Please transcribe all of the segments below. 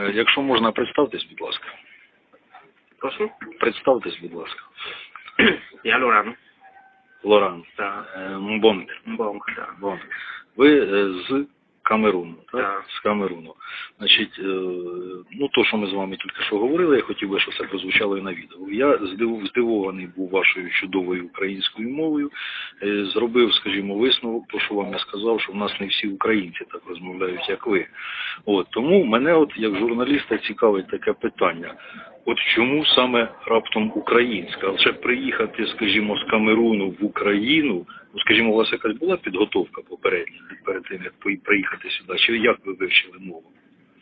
Е, Якщо можна, представтесь, будь ласка. Прошу? Представтесь, будь ласка. Я Лоран. Лоран. Так. Мбонг. Мбонг. так. да. Ви е, з Камеруну, так? Так. З Камеруну. Значить, е, ну то, що ми з вами тільки що говорили, я хотів би, щоб це прозвучало і на відео. Я здивований був вашою чудовою українською мовою. Е, Зробив, скажімо, висновок, то, що вам я сказав, що в нас не всі українці так розмовляють, як ви. От тому мене, от як журналіста, цікавить таке питання. От чому саме раптом українська? Адже приїхати, скажімо, з Камеруну в Україну, ну скажімо, у вас якась була підготовка попередня перед тим, як приїхати сюди? Чи як ви вивчили мову?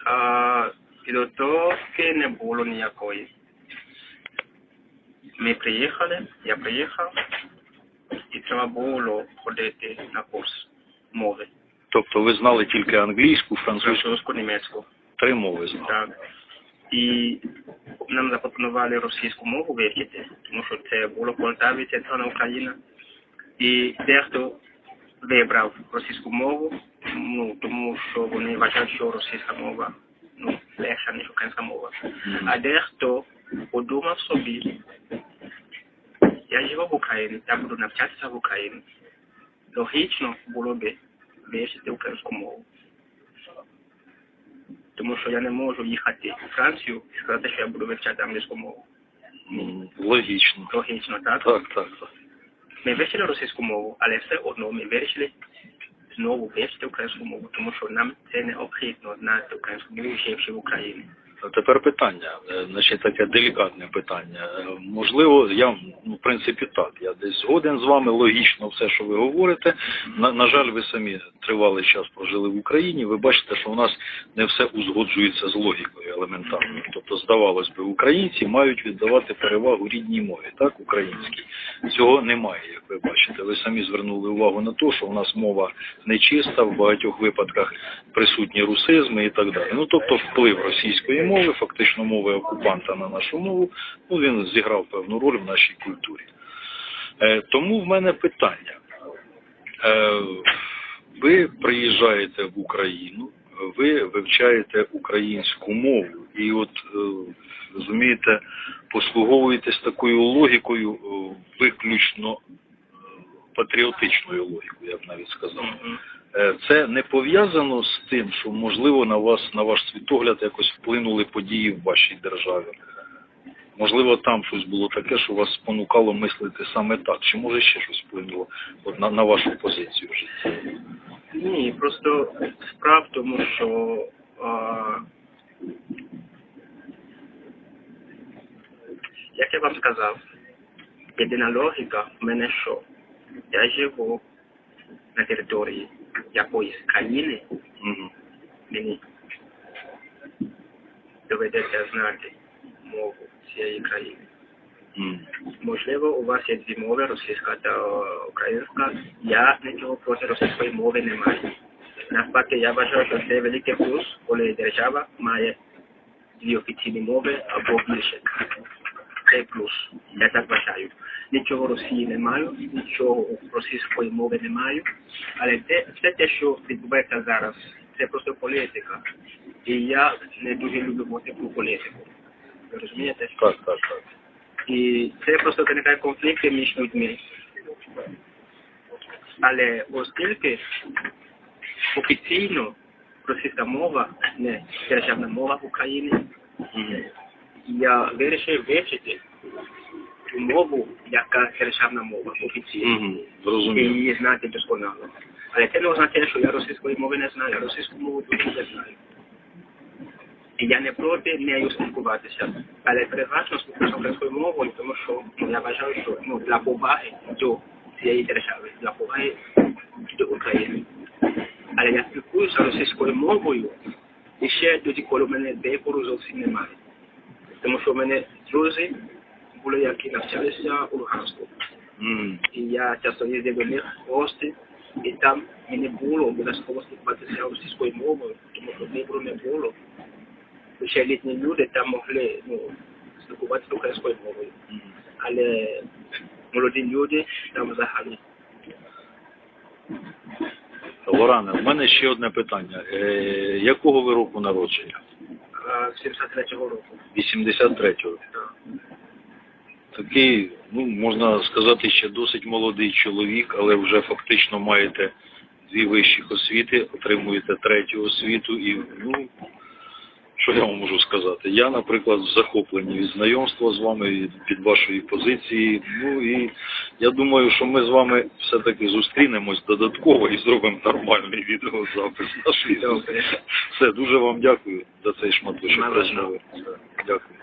А, підготовки не було ніякої. Ми приїхали, я приїхав, і треба було ходити на курс мови. Тобто ви знали тільки англійську, французьку, Французьку, німецьку. три мови знали. Так. І нам запропонували російську мову вивчити, тому що це було Полтаві, центральна Україна. І дехто вибрав російську мову, ну, тому що вони вважають, що російська мова ну, легша, ніж українська мова. А дехто подумав собі, я живу в Україні, я буду навчатися в Україні. Логічно було би вивчити українську мову. Тому що я не можу їхати в Францію і сказати, що я буду вивчати англійську мову. Логічно. Логічно, так? Так, так, так. Ми вивчили російську мову, але все одно ми вирішили знову вивчити українську мову, тому що нам це необхідно знати українську мову, живши в Україні. Тепер питання, е, значить таке делікатне питання. Е, Можливо, я ну, в принципі так. Я десь згоден з вами, логічно все, що ви говорите. На, на жаль, ви самі тривалий час прожили в Україні. Ви бачите, що у нас не все узгоджується з логікою елементарною. Тобто, здавалось би, українці мають віддавати перевагу рідній мові, так, українській. Цього немає, як ви бачите. Ви самі звернули увагу на те, що у нас мова нечиста, в багатьох випадках присутні русизми і так далі. Ну тобто вплив російської мови, фактично мови окупанта на нашу мову, ну він зіграв певну роль в нашій культурі. Е, тому в мене питання. Е, ви приїжджаєте в Україну, ви вивчаєте українську мову, і от е, розумієте, послуговуєтесь такою логікою, е, виключно е, патріотичною логікою, я б навіть сказав. Це не пов'язано з тим, що можливо на вас, на ваш світогляд, якось вплинули події в вашій державі. Можливо, там щось було таке, що вас спонукало мислити саме так. Чи може ще щось вплинуло на, на вашу позицію в житті? Ні, просто справа в тому, що а, як я вам сказав, єдина логіка в мене що я живу на території якоїсь країни, Мгм. мені доведеться знати мову цієї країни. Можливо, у вас є дві мови, російська та українська. Я нічого проти російської мови не маю. Навпаки, я вважаю, що це великий плюс, коли держава має дві офіційні мови або більше. Це плюс. Я так вважаю. Нічого Росії не маю, нічого російської мови не маю. Але це, все те, що відбувається зараз, це просто політика. І я не дуже люблю говорити про політику. Ви розумієте? Так, так, так. І це просто виникає конфлікти між людьми. Але оскільки офіційно російська мова не державна мова в Україні, я вирішив вивчити цю мову, яка державна мова офіційно. І її знати досконало. Але це не означає, що я російської мови не знаю, я російську мову дуже не знаю. І я не проти нею спілкуватися, але переважно спілкуюся українською мовою, тому що ну, я вважаю, що ну, для поваги до цієї держави, для поваги до України. Але я спілкуюся російською мовою і ще тоді, коли в мене декору зовсім немає. Тому що в мене друзі були, які навчалися у Луганську. М. І я часто їздив до них в гості, і там мені було обов'язково спілкуватися російською мовою, тому що вибору не було. Лише літні люди там могли ну, спілкуватися українською мовою. Але молоді люди там взагалі. Лоране, в мене ще одне питання. Е, якого ви року народження? а, 73-го року. 83-го. Так. Такий, ну, можна сказати, ще досить молодий чоловік, але вже фактично маєте дві вищих освіти, отримуєте третю освіту і, ну, що я вам можу сказати? Я, наприклад, захоплений від знайомства з вами, від, від вашої позиції. Ну і я думаю, що ми з вами все-таки зустрінемось додатково і зробимо нормальний відеозапис нашої Все, дуже вам дякую за цей шматочок розмови. Дякую.